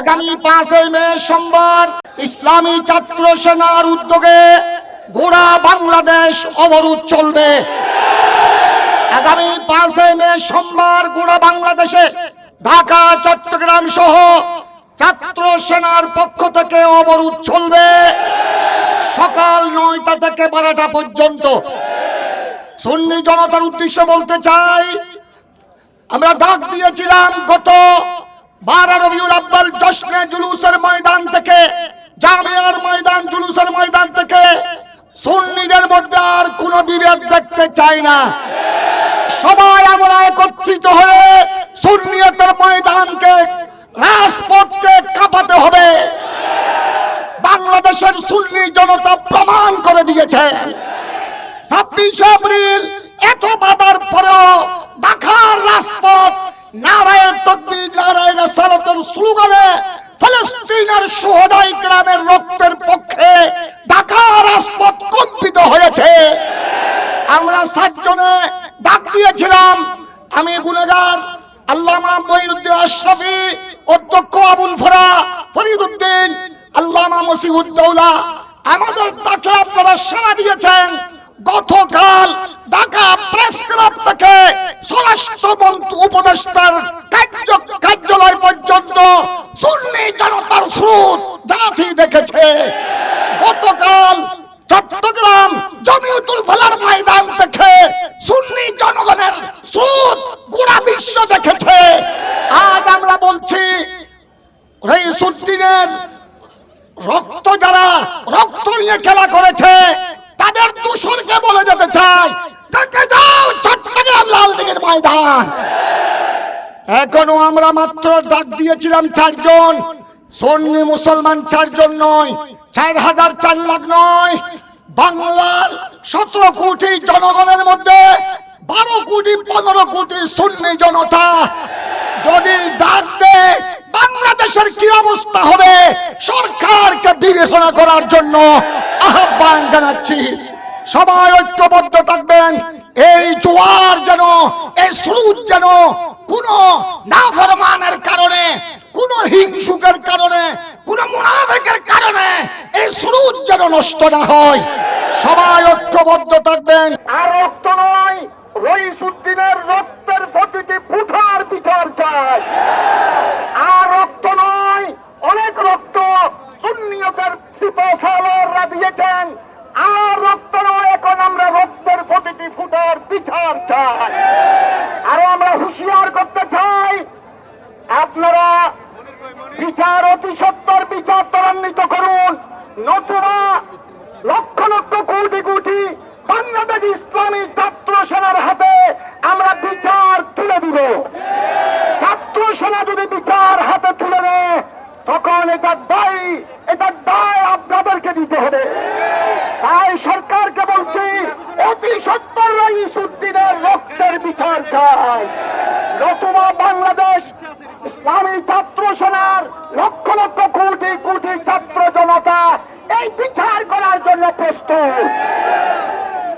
আগামী পাঁচই মে সোমবার ইসলামী ছাত্র সেনার উদ্যোগে গোড়া বাংলাদেশ অবরোধ চলবে। আগামী পাঁচই মে সোমবার গোড়া বাংলাদেশে ঢাকা, চট্টগ্রাম সহ ছাত্র সেনার পক্ষ থেকে অবরোধ চলবে। সকাল নয়টা থেকে বারোটা পর্যন্ত। সন্নি জনতার উদ্দেশ্যে বলতে চাই, আমরা ডাক দিয়েছিলাম গত জুলুসের ময়দান থেকে ময়দান জুলুসের ময়দান থেকে মধ্যে আর দেখতে চাই না। আমরা একত্রিত হয়ে ময়দানকে কাঁপাতে হবে। বাংলাদেশের সুন্নি জনতা প্রমাণ করে দিয়েছে। ছাব্বিশ এপ্রিল এত বাধার ফলস্তিনের সোহদাই গ্রামের রক্তের পক্ষে ঢাকার রাজপথ কম্পিত হয়েছে। আমরা সাতজনে ডাক দিয়েছিলাম, আমি গুনেগার আল্লামা আশরাফি, অধ্যক্ষ আবুল ফরা আল্লামা মসিউদ্দৌলা আমাদের ডাকে আপনারা সাড়া দিয়েছেন, গতকাল ঢাকা প্রেস ক্লাব থেকে স্বরাষ্ট্রমন্ত্রী উপদেষ্টার কার্য কার্যালয় পর্যন্ত সুন্নি জনতার স্রোত জাতি দেখেছে গতকাল চট্টগ্রাম জমিউতুল ফলার ময়দান থেকে সুন্নি জনগণের স্রোত গোড়া বিশ্ব দেখেছে আজ আমরা বলছি রক্ত যারা, রক্ত নিয়ে খেলা করেছে, তাদের দূষণকে বলে যেতে চাই। ময়দান। এখনও আমরা মাত্র ডাক দিয়েছিলাম চারজন। মুসলমান চারজন নয়, চার হাজার চার লাখ নয়। বাংলার সতেরো কোটি জনগণের মধ্যে বারো কোটি, পনেরো কোটি সুন্নি জনতা। যদি ডাক বাংলাদেশের কি অবস্থা হবে? সরকারকে বিবেচনা করার জন্য আহ্বান জানাচ্ছি। সবাই ঐক্যবদ্ধ থাকবেন। এই জোয়ার যেন, এই স্রোত যেন কোন নাফরমানের কারণে, কোন হিংসুকের কারণে, কোন মুনাফিকের কারণে এই স্রোত যেন নষ্ট না হয়। সবাই ঐক্যবদ্ধ থাকবেন। আর রক্ত নয়, রইসুদ্দিনের রক্তের প্রতিটি ফুটার বিচার চাই আর রক্ত নয় অনেক রক্ত সুন্নিয়তের সিপাহসালাররা দিয়েছেন আর রক্ত নয়, এখন আমরা রক্তের প্রতিটি ফুটার বিচার চাই। আরও আমরা হুঁশিয়ার করতে চাই, আপনারা বিচার অতি সত্তর বিচার ত্বরান্বিত করুন। নতুবা লক্ষ লক্ষ কোটি কোটি বাংলাদেশ ইসলামী ছাত্র সেনার হাতে আমরা বিচার তুলে দিব। ছাত্র সেনা যদি বিচার হাতে তুলে নেয়, তখন এটা দায়ী এই সরকারকে বলছি, অতি সত্তর রাইসুদ্দিনের রক্তের বিচার চাই। নতুবা বাংলাদেশ ইসলামী ছাত্র সেনার লক্ষ লক্ষ কোটি কোটি ছাত্র জনতা এই বিচার করার জন্য প্রস্তুত।